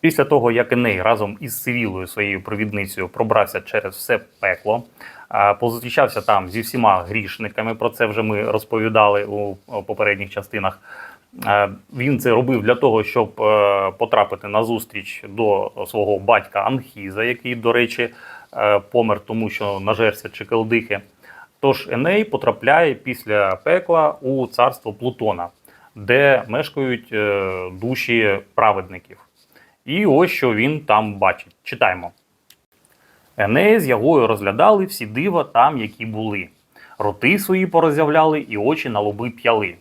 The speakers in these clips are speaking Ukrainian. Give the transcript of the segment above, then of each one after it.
Після того, як Еней разом із Сивілою, своєю провідницею, пробрався через все пекло, позустрічався там зі всіма грішниками. Про це вже ми розповідали у попередніх частинах. Він це робив для того, щоб е, потрапити на зустріч до свого батька Анхіза, який, до речі, е, помер, тому що нажерся чекалдихи. Тож Еней потрапляє після пекла у царство Плутона, де мешкають е, душі праведників. І ось що він там бачить. Читаємо. Енея з Ягою розглядали всі дива там, які були. Роти свої порозявляли і очі на лоби п'яли.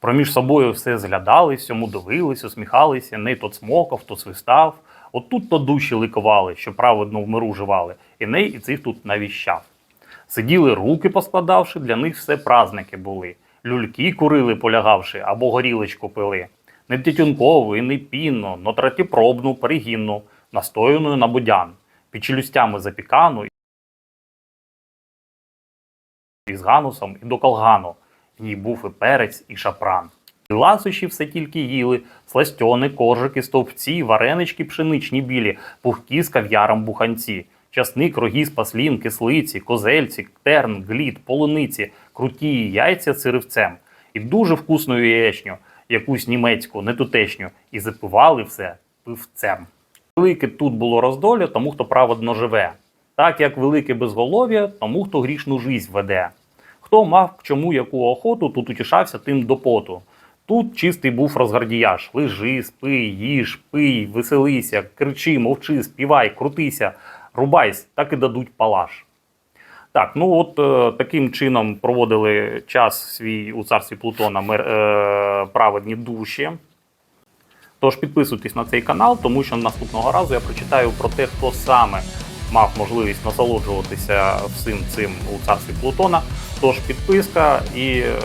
Проміж собою все зглядали, всьому дивились, усміхались, Еней то цмокав, то свистав. Отут то душі ликували, що праведно в миру живали. Еней і цих тут навіщав. Сиділи руки поскладавши, для них все праздники були. Люльки курили, полягавши, або горілочку пили. Не тютюнкову і не пінну, но третєпробну, перегінну, настояною на будян, під челюстями запікану із ганусом і до колгану. В ній був і перець, і шапран. І ласощі все тільки їли, сластьони, коржики, стовпці, варенички пшеничні білі, пухкі з кав'яром буханці, часник, рогіз, паслін, кислиці, козельці, терн, глід, полуниці, круті яйця циревцем. І дуже вкусну яєчню, якусь німецьку, не тутешню, і запивали все пивцем. Велике тут було роздоля тому, хто праведно живе, так як велике безголов'я тому, хто грішну жизнь веде. Хто мав к чому яку охоту, тут утішався тим до поту. Тут чистий був розгардіяж. Лежи, спи, їж, пий, веселися, кричи, мовчи, співай, крутися, рубайсь, так і дадуть палаш. Так, ну от е, таким чином проводили час свій у царстві Плутона мир, е, праведні душі. Тож підписуйтесь на цей канал, тому що наступного разу я прочитаю про те, хто саме мав можливість насолоджуватися всім цим у царстві Плутона. Тож підписка і е,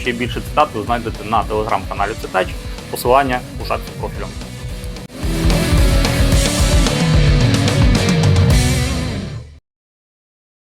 ще більше цитат ви знайдете на телеграм-каналі Цитач. Посилання у шапці профілю.